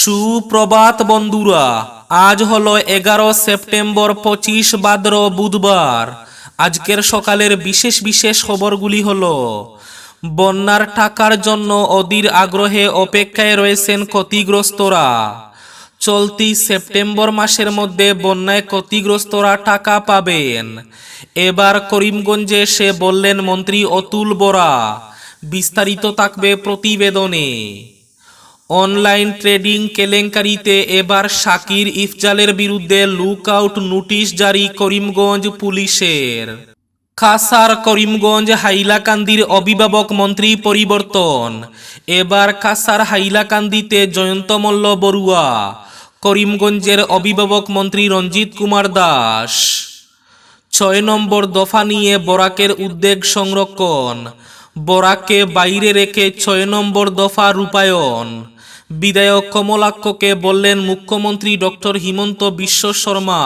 সুপ্রভাত বন্ধুরা, আজ হলো এগারো সেপ্টেম্বর পঁচিশ বাদ্র বুধবার। আজকের সকালের বিশেষ বিশেষ খবরগুলি হল, বন্যার টাকার জন্য অধীর আগ্রহে অপেক্ষায় রয়েছেন ক্ষতিগ্রস্তরা। চলতি সেপ্টেম্বর মাসের মধ্যে বন্যায় ক্ষতিগ্রস্তরা টাকা পাবেন। এবার করিমগঞ্জে এসে বললেন মন্ত্রী অতুল বরা, বিস্তারিত থাকবে প্রতিবেদনে। অনলাইন ট্রেডিং কেলেঙ্কারিতে এবার শাকির ইফজালের বিরুদ্ধে লুক আউট নোটিশ জারি করিমগঞ্জ পুলিশের। খাসার করিমগঞ্জ হাইলাকান্দির অভিভাবক মন্ত্রী পরিবর্তন। এবার খাসার হাইলাকান্দিতে জয়ন্ত মল্ল বড়ুয়া, করিমগঞ্জের অভিভাবক মন্ত্রী রঞ্জিত কুমার দাস। ছয় নম্বর দফা নিয়ে বরাকের উদ্বেগ সংরক্ষণ। বরাকে বাইরে রেখে ছয় নম্বর দফা রূপায়ণ। বিধায়ক কমলাক্ষকে বললেন মুখ্যমন্ত্রী ডক্টর হিমন্ত বিশ্ব শর্মা।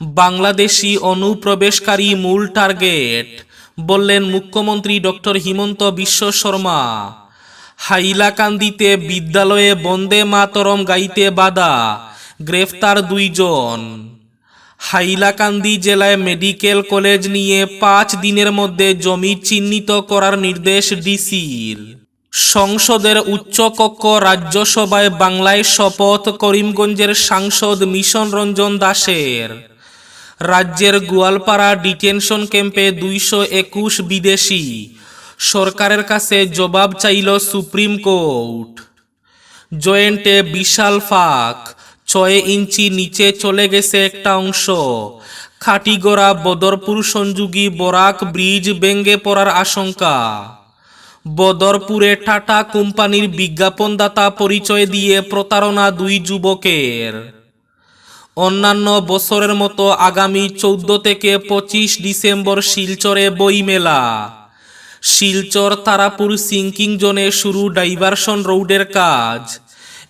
বাংলাদেশি অনুপ্রবেশকারী মূল টার্গেট, বললেন মুখ্যমন্ত্রী ডক্টর হিমন্ত বিশ্ব শর্মা। হাইলাকান্দিতে বিদ্যালয়ে বন্দে মাতরম গাইতে বাধা, গ্রেফতার দুইজন। হাইলাকান্দি জেলায় মেডিকেল কলেজ নিয়ে পাঁচ দিনের মধ্যে জমি চিহ্নিত করার নির্দেশ ডিসির। সংসদের উচ্চকক্ষ রাজ্যসভায় বাংলায় শপথ করিমগঞ্জের সাংসদ মিশন রঞ্জন দাসের। রাজ্যের গোয়ালপাড়া ডিটেনশন ক্যাম্পে দুইশো একুশ বিদেশি। সরকারের কাছে জবাব চাইল সুপ্রিম কোর্ট। জয়েন্টে বিশাল ফাঁক, ছয় ইঞ্চি নিচে চলে গেছে একটা অংশ। খাটিগড়া বদরপুর সংযোগী বরাক ব্রিজ ভেঙে পড়ার আশঙ্কা। বদরপুরে টাটা কোম্পানির বিজ্ঞাপনদাতা পরিচয় দিয়ে প্রতারণা দুই যুবকের। অন্যান্য বছরের মতো আগামী চৌদ্দ থেকে পঁচিশ ডিসেম্বর শিলচরে বইমেলা। শিলচর তারাপুর সিঙ্কিং জোনে শুরু ডাইভারশন রোডের কাজ।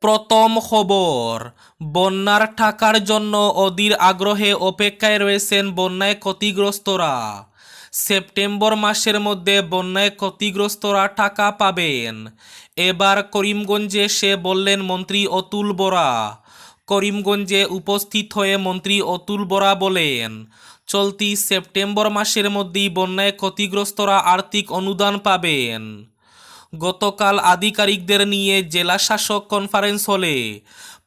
প্রথম খবর, বন্যার টাকার জন্য অধীর আগ্রহে অপেক্ষায় রয়েছেন বন্যায় ক্ষতিগ্রস্তরা। সেপ্টেম্বর মাসের মধ্যে বন্যায় ক্ষতিগ্রস্তরা টাকা পাবেন। এবার করিমগঞ্জে সে বললেন মন্ত্রী অতুল বরা। করিমগঞ্জে উপস্থিত হয়ে মন্ত্রী অতুল বরা বলেন, চলতি সেপ্টেম্বর মাসের মধ্যেই বন্যায় ক্ষতিগ্রস্তরা আর্থিক অনুদান পাবেন। গতকাল আধিকারিকদের নিয়ে জেলা শাসক কনফারেন্স হলে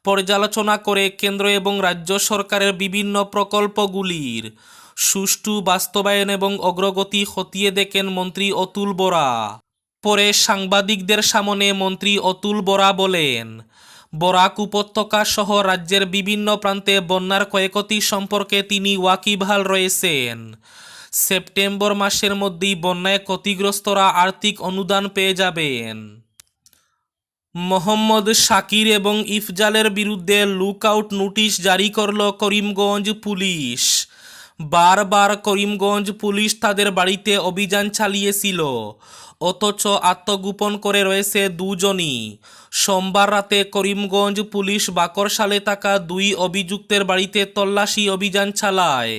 পর্যালোচনা করে কেন্দ্র এবং রাজ্য সরকারের বিভিন্ন প্রকল্পগুলির সুষ্ঠু বাস্তবায়ন এবং অগ্রগতি খতিয়ে দেখেন মন্ত্রী অতুল বরা। পরে সাংবাদিকদের সামনে মন্ত্রী অতুল বরা বলেন, বরাক উপত্যকা সহ রাজ্যের বিভিন্ন প্রান্তে বন্যার ক্ষয়ক্ষতি সম্পর্কে তিনি ওয়াকিবহাল রয়েছেন। সেপ্টেম্বর মাসের মধ্যেই বন্যায় ক্ষতিগ্রস্তরা আর্থিক অনুদান পেয়ে যাবেন। মোহাম্মদ শাকির এবং ইফজালের বিরুদ্ধে লুকআউট নোটিশ জারি করল করিমগঞ্জ পুলিশ। বারবার করিমগঞ্জ পুলিশ তাদের বাড়িতে অভিযান চালিয়েছিল, অথচ আত্মগোপন করে রয়েছে দুজনই। সোমবার রাতে করিমগঞ্জ পুলিশ বাকরশালে থাকা দুই অভিযুক্তের বাড়িতে তল্লাশি অভিযান চালায়।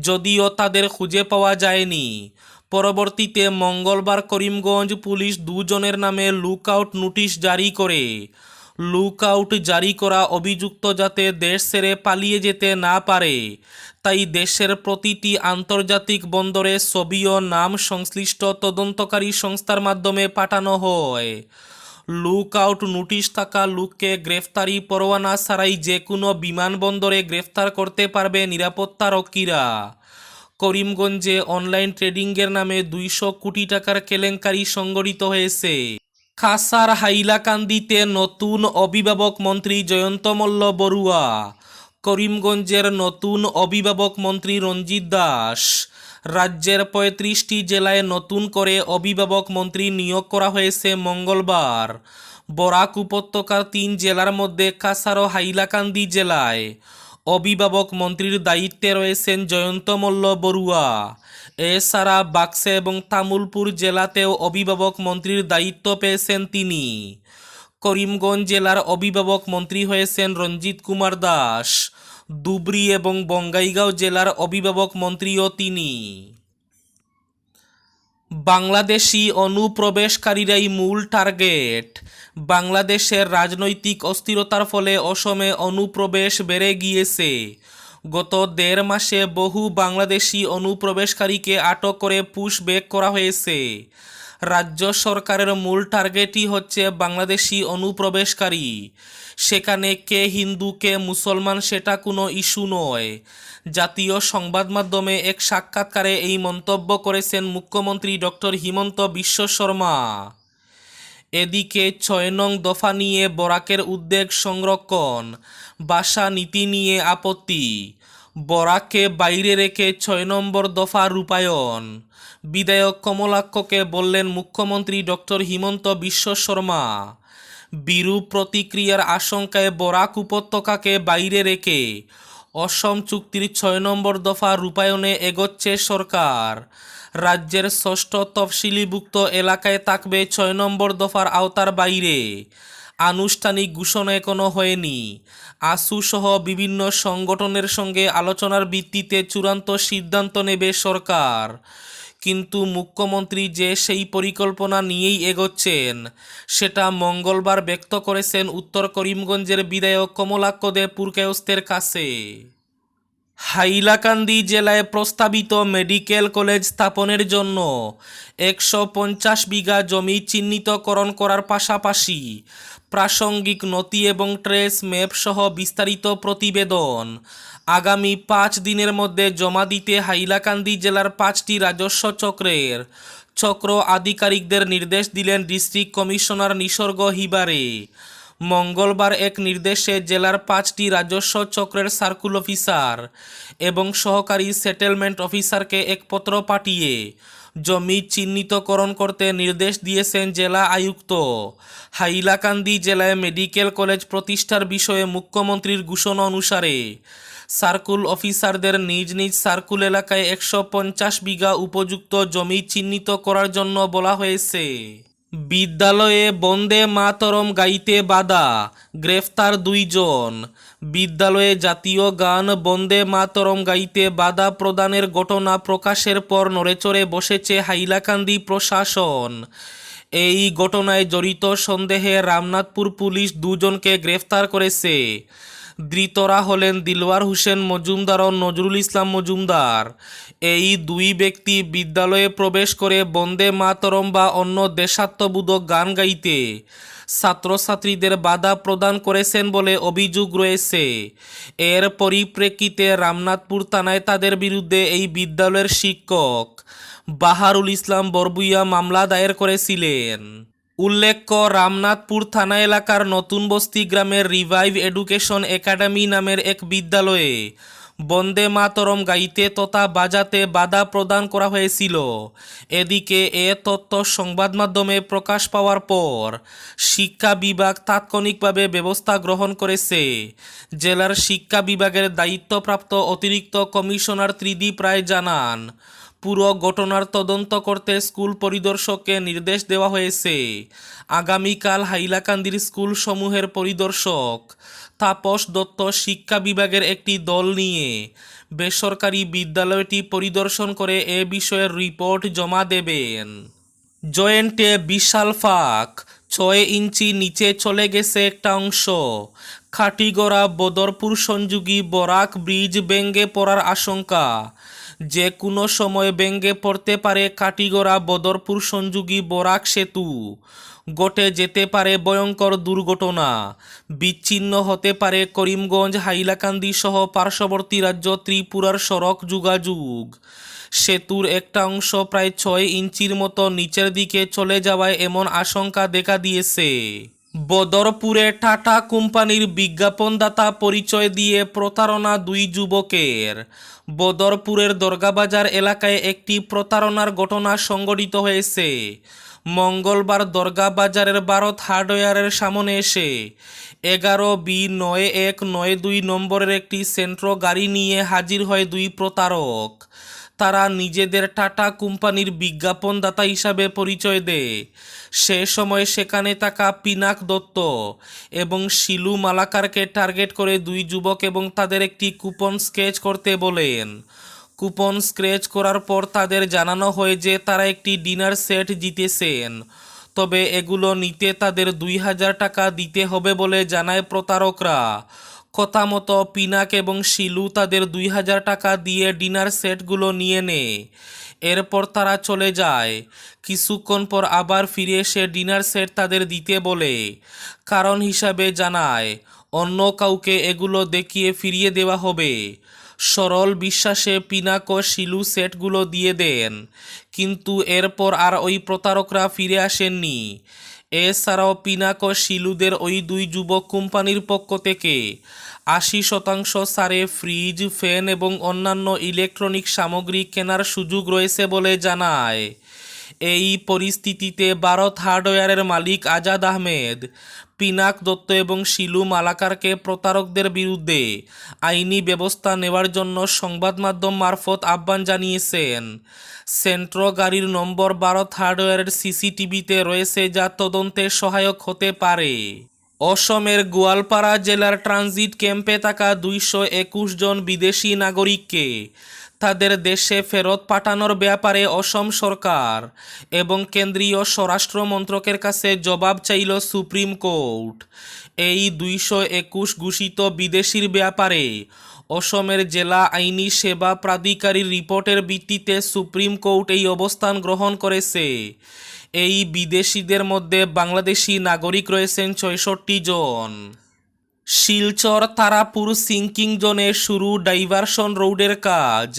যদিও তাদের খুঁজে পাওয়া যায়নি। পরবর্তীতে মঙ্গলবার করিমগঞ্জ পুলিশ দুজনের নামে লুকআউট নোটিশ জারি করে। লুকআউট জারি করা অভিযুক্ত যাতে দেশ ছেড়ে পালিয়ে যেতে না পারে, তাই দেশের প্রতিটি আন্তর্জাতিক বন্দরে ছবি ও নাম সংশ্লিষ্ট তদন্তকারী সংস্থার মাধ্যমে পাঠানো হয়। লুকআউট নোটিশ থাকা লুককে গ্রেফতারি পরোয়ানা ছাড়াই যে কোনো বিমানবন্দরে গ্রেফতার করতে পারবে নিরাপত্তারক্ষীরা করিমগঞ্জে অনলাইন ট্রেডিংয়ের নামে দুইশো কোটি টাকার কেলেঙ্কারি সংগঠিত হয়েছে। খাসার হাইলাকান্দিতে নতুন অভিভাবক মন্ত্রী জয়ন্ত মল্ল বড়ুয়া। করিমগঞ্জের নতুন অভিভাবক মন্ত্রী রঞ্জিত দাস। রাজ্যের পঁয়ত্রিশটি জেলায় নতুন করে অভিভাবক মন্ত্রী নিয়োগ করা হয়েছে মঙ্গলবার। বরাক উপত্যকার তিন জেলার মধ্যে কাসারো হাইলাকান্দি জেলায় অভিভাবক মন্ত্রীর দায়িত্বে রয়েছেন জয়ন্ত মল্ল বড়ুয়া। এছাড়া বাক্সা এবং তামুলপুর জেলাতেও অভিভাবক মন্ত্রীর দায়িত্ব পেয়েছেন তিনি। করিমগঞ্জ জেলার অভিভাবক মন্ত্রী হয়েছেন রঞ্জিত কুমার দাস। ধুবড়ী এবং বঙ্গাইগাঁও জেলার অভিভাবক মন্ত্রীও তিনি। বাংলাদেশি অনুপ্রবেশকারীরাই মূল টার্গেট। বাংলাদেশের রাজনৈতিক অস্থিরতার ফলে অসমে অনুপ্রবেশ বেড়ে গিয়েছে। গত দেড় মাসে বহু বাংলাদেশি অনুপ্রবেশকারীকে আটক করে পুশ পুশব্যাক করা হয়েছে। রাজ্য সরকারের মূল টার্গেটই হচ্ছে বাংলাদেশি অনুপ্রবেশকারী। সেখানে কে হিন্দু, কে মুসলমান সেটা কোনো ইস্যু নয়। জাতীয় সংবাদ মাধ্যমে এক সাক্ষাৎকারে এই মন্তব্য করেছেন মুখ্যমন্ত্রী ডক্টর হিমন্ত বিশ্ব শর্মা। এদিকে ছয় নং দফা নিয়ে বরাকের উদ্বেগ সংরক্ষণ, বাসা, নীতি নিয়ে আপত্তি। বরাককে বাইরে রেখে ছয় নম্বর দফা রূপায়ণ। বিধায়ক কমলাক্ষকে বললেন মুখ্যমন্ত্রী ডক্টর হিমন্ত বিশ্ব শর্মা। বিরূপ প্রতিক্রিয়ার আশঙ্কায় বরাক উপত্যকাকে বাইরে রেখে অসম চুক্তির ছয় নম্বর দফা রূপায়ণে এগোচ্ছে সরকার। রাজ্যের ষষ্ঠ তফসিলিভুক্ত এলাকায় থাকবে ছয় নম্বর দফার আওতার বাইরে। আনুষ্ঠানিক ঘোষণা এখনও হয়নি। আসু সহ বিভিন্ন সংগঠনের সঙ্গে আলোচনার ভিত্তিতে চূড়ান্ত সিদ্ধান্ত নেবে সরকার। কিন্তু মুখ্যমন্ত্রী যে সেই পরিকল্পনা নিয়েই এগোচ্ছেন, সেটা মঙ্গলবার ব্যক্ত করেছেন উত্তর করিমগঞ্জের বিধায়ক কমলাক্ষ দে পুরকায়স্তের কাছে। হাইলাকান্দি জেলায় প্রস্তাবিত মেডিকেল কলেজ স্থাপনের জন্য একশো পঞ্চাশ বিঘা জমি চিহ্নিতকরণ করার পাশাপাশি প্রাসঙ্গিক নথি এবং ট্রেস ম্যাপ সহ বিস্তারিত প্রতিবেদন আগামী পাঁচ দিনের মধ্যে জমা দিতে হাইলাকান্দি জেলার পাঁচটি রাজস্ব চক্রের চক্র আধিকারিকদের নির্দেশ দিলেন ডিস্ট্রিক্ট কমিশনার নিসর্গ হিবারে। মঙ্গলবার এক নির্দেশে জেলার পাঁচটি রাজস্ব চক্রের সার্কুল অফিসার এবং সহকারী সেটেলমেন্ট অফিসারকে এক পত্র পাঠিয়ে জমি চিহ্নিতকরণ করতে নির্দেশ দিয়েছেন জেলা আয়ুক্ত। হাইলাকান্দি জেলায় মেডিকেল কলেজ প্রতিষ্ঠার বিষয়ে মুখ্যমন্ত্রীর ঘোষণা অনুসারে সার্কুল অফিসারদের নিজ নিজ সার্কুল এলাকায় একশো পঞ্চাশ বিঘা উপযুক্ত জমি চিহ্নিত করার জন্য বলা হয়েছে। বিদ্যালয়ে বন্দে মাতরম গাইতে বাধা, গ্রেফতার দুইজন। বিদ্যালয়ে জাতীয় গান বন্দে মাতরম গাইতে বাধা প্রদানের ঘটনা প্রকাশের পর নড়েচড়ে বসেছে হাইলাকান্দি প্রশাসন। এই ঘটনায় জড়িত সন্দেহে রামনাথপুর পুলিশ দুজনকে গ্রেফতার করেছে। ধৃতরা হলেন দিলওয়ার হোসেন মজুমদার ও নজরুল ইসলাম মজুমদার। এই দুই ব্যক্তি বিদ্যালয়ে প্রবেশ করে বন্দে মাতরম বা অন্য দেশাত্মবোধক গান গাইতে ছাত্রছাত্রীদের বাধা প্রদান করেছেন বলে অভিযোগ রয়েছে। এর পরিপ্রেক্ষিতে রামনাথপুর থানায় তাদের বিরুদ্ধে এই বিদ্যালয়ের শিক্ষক বাহারুল ইসলাম বরবুইয়া মামলা দায়ের করেছিলেন। উল্লেখ্য, রামনাথপুর থানা এলাকার নতুন বস্তি গ্রামের রিভাইভ এডুকেশন একাডেমি নামের এক বিদ্যালয়ে বন্দে মাতরম গাইতে তথা বাজাতে বাধা প্রদান করা হয়েছিল। এদিকে এ তথ্য সংবাদ মাধ্যমে প্রকাশ পাওয়ার পর শিক্ষা বিভাগ তাৎক্ষণিকভাবে ব্যবস্থা গ্রহণ করেছে। জেলার শিক্ষা বিভাগের দায়িত্বপ্রাপ্ত অতিরিক্ত কমিশনার ত্রিদীপ রায় জানান পুরো ঘটনার তদন্ত করতে স্কুল পরিদর্শককে নির্দেশ দেওয়া হয়েছে। আগামীকাল হাইলাকান্দির স্কুল সমূহের পরিদর্শক তাপস দত্ত শিক্ষা বিভাগের একটি দল নিয়ে বেসরকারি বিদ্যালয়টি পরিদর্শন করে এ বিষয়ের রিপোর্ট জমা দেবেন। জয়েন্টে বিশাল ফাঁক, ছয় ইঞ্চি নিচে চলে গেছে একটা অংশ। খাটিগড়া বদরপুর সংযোগী বরাক ব্রিজ ভেঙ্গে পড়ার আশঙ্কা। যে কোনো সময় ভেঙ্গে পড়তে পারে কাটিগড়া বদরপুর সংযোগী বরাক সেতু। ঘটে যেতে পারে ভয়ঙ্কর দুর্ঘটনা। বিচ্ছিন্ন হতে পারে করিমগঞ্জ, হাইলাকান্দি সহ পার্শ্ববর্তী রাজ্য ত্রিপুরার সড়ক যোগাযোগ। সেতুর একটা অংশ প্রায় ছয় ইঞ্চির মতো নিচের দিকে চলে যাওয়ায় এমন আশঙ্কা দেখা দিয়েছে। বদরপুরে টাটা কোম্পানির বিজ্ঞাপনদাতা পরিচয় দিয়ে প্রতারণা দুই যুবকের। বদরপুরের দরগাবাজার এলাকায় একটি প্রতারণার ঘটনা সংঘটিত হয়েছে। মঙ্গলবার দরগা বাজারের ভারত হার্ডওয়্যারের সামনে এসে এগারো বি নয় এক নয় দুই নম্বরের একটি সেন্ট্রো গাড়ি নিয়ে হাজির হয় দুই প্রতারক। তারা নিজেদের টাটা কোম্পানির বিজ্ঞাপনদাতা হিসাবে পরিচয় দেয়। সে সময় সেখানে থাকা পিনাক দত্ত এবং শিলু মালাকারকে টার্গেট করে দুই যুবক এবং তাদের একটি কুপন স্কেচ করতে বলেন। কুপন স্ক্রেচ করার পর তাদের জানানো হয় যে তারা একটি ডিনার সেট জিতেছেন। তবে এগুলো নিতে তাদের দুই হাজার টাকা দিতে হবে বলে জানায় প্রতারকরা। কথা মতো পিনাক এবং শিলু তাদের দুই হাজার টাকা দিয়ে ডিনার সেটগুলো নিয়ে নেয় এরপর তারা চলে যায়। কিছুক্ষণ পর আবার ফিরে এসে ডিনার সেট তাদের দিতে বলে। কারণ হিসাবে জানায়, অন্য কাউকে এগুলো দেখিয়ে ফিরিয়ে দেওয়া হবে। সরল বিশ্বাসে পিনাক ও শিলু সেটগুলো দিয়ে দেন। কিন্তু এরপর আর ওই প্রতারকরা ফিরে আসেননি। এছাড়াও পিনাক ও শিলুদের ওই দুই যুবক কোম্পানির পক্ষ থেকে আশি শতাংশ সারে ফ্রিজ, ফ্যান এবং অন্যান্য ইলেকট্রনিক সামগ্রী কেনার সুযোগ রয়েছে বলে জানায়। এই পরিস্থিতিতে ভারত হার্ডওয়্যারের মালিক আজাদ আহমেদ, পিনাক দত্ত এবং শিলু মালাকারকে প্রতারকদের বিরুদ্ধে আইনি ব্যবস্থা নেওয়ার জন্য সংবাদ মাধ্যম মারফত আহ্বান জানিয়েছেন। সেন্ট্রো গাড়ির নম্বর ভারত হার্ডওয়্যারের সিসিটিভিতে রয়েছে যা তদন্তে সহায়ক হতে পারে। অসমের গোয়ালপাড়া জেলার ট্রানজিট ক্যাম্পে থাকা দুইশো একুশ জন বিদেশি নাগরিককে তাদের দেশে ফেরত পাঠানোর ব্যাপারে অসম সরকার এবং কেন্দ্রীয় স্বরাষ্ট্র মন্ত্রকের কাছে জবাব চাইল সুপ্রিম কোর্ট। এই দুইশো একুশ ঘোষিত বিদেশির ব্যাপারে অসমের জেলা আইনি সেবা প্রাধিকারীর রিপোর্টের ভিত্তিতে সুপ্রিম কোর্ট এই অবস্থান গ্রহণ করেছে। এই বিদেশিদের মধ্যে বাংলাদেশি নাগরিক রয়েছেন ছয়ষট্টি জন। শিলচর তারাপুর সিঙ্কিং জোনে শুরু ডাইভারশন রোডের কাজ।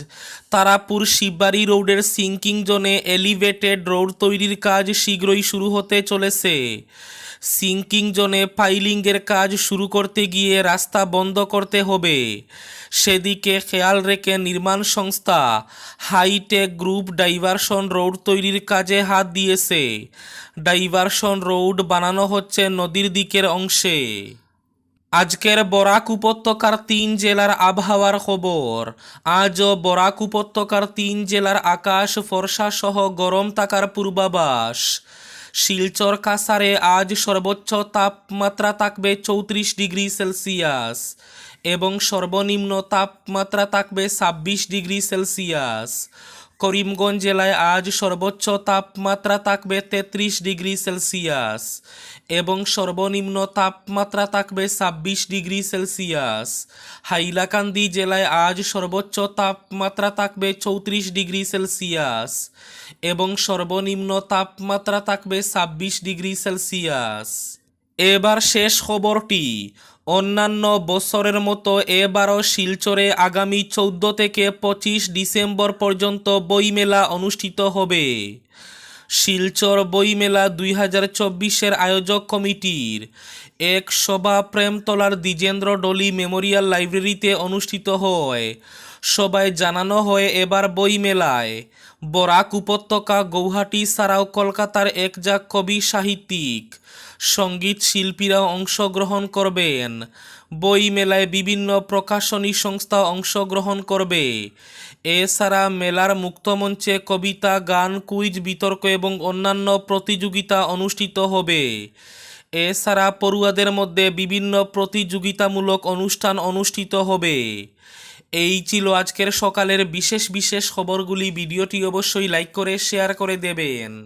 তারাপুর শিববাড়ি রোডের সিঙ্কিং জোনে এলিভেটেড রোড তৈরির কাজ শীঘ্রই শুরু হতে চলেছে। সিঙ্কিং জোনে পাইলিংয়ের কাজ শুরু করতে গিয়ে রাস্তা বন্ধ করতে হবে। সেদিকে খেয়াল রেখে নির্মাণ সংস্থা হাইটেক গ্রুপ ডাইভারশন রোড তৈরির কাজে হাত দিয়েছে। ডাইভারশন রোড বানানো হচ্ছে নদীর দিকের অংশে। আজকের বরাক উপত্যকার তিন জেলার আবহাওয়ার খবর। আজও বরাক উপত্যকার তিন জেলার আকাশ, ফর্সা সহ গরম থাকার পূর্বাভাস। শিলচর কাসারে আজ সর্বোচ্চ তাপমাত্রা থাকবে চৌত্রিশ ডিগ্রি সেলসিয়াস। এবং সর্বনিম্ন তাপমাত্রা থাকবে ছাব্বিশ ডিগ্রি সেলসিয়াস। করিমগঞ্জ জেলায় আজ সর্বোচ্চ তাপমাত্রা থাকবে তেত্রিশ ডিগ্রি সেলসিয়াস এবং সর্বনিম্ন তাপমাত্রা থাকবে ছাব্বিশ ডিগ্রি সেলসিয়াস। হাইলাকান্দি জেলায় আজ সর্বোচ্চ তাপমাত্রা থাকবে চৌত্রিশ ডিগ্রি সেলসিয়াস এবং সর্বনিম্ন তাপমাত্রা থাকবে ছাব্বিশ ডিগ্রি সেলসিয়াস। এবার শেষ খবরটি। অন্যান্য বছরের মতো এবারও শিলচরে আগামী চৌদ্দ থেকে পঁচিশ ডিসেম্বর পর্যন্ত বইমেলা অনুষ্ঠিত হবে। শিলচর বইমেলা দুই হাজার চব্বিশের আয়োজক কমিটির এক সভা প্রেমতলার দ্বিজেন্দ্র ডলি মেমোরিয়াল লাইব্রেরিতে অনুষ্ঠিত হয়। সবাই জানানো হয় এবার বইমেলায় বরাক উপত্যকা গৌহাটি ছাড়াও কলকাতার একজাক কবি সাহিত্যিক সংগীত শিল্পীরাও অংশগ্রহণ করবেন। বই মেলায় বিভিন্ন প্রকাশনী সংস্থা অংশগ্রহণ করবে। এছাড়া মেলার মুক্তমঞ্চে কবিতা, গান, কুইজ, বিতর্ক এবং অন্যান্য প্রতিযোগিতা অনুষ্ঠিত হবে। এছাড়া পড়ুয়াদের মধ্যে বিভিন্ন প্রতিযোগিতামূলক অনুষ্ঠান অনুষ্ঠিত হবে। এই ছিল আজকের সকালের বিশেষ বিশেষ খবরগুলি। ভিডিওটি অবশ্যই লাইক করে, শেয়ার করে দেবেন।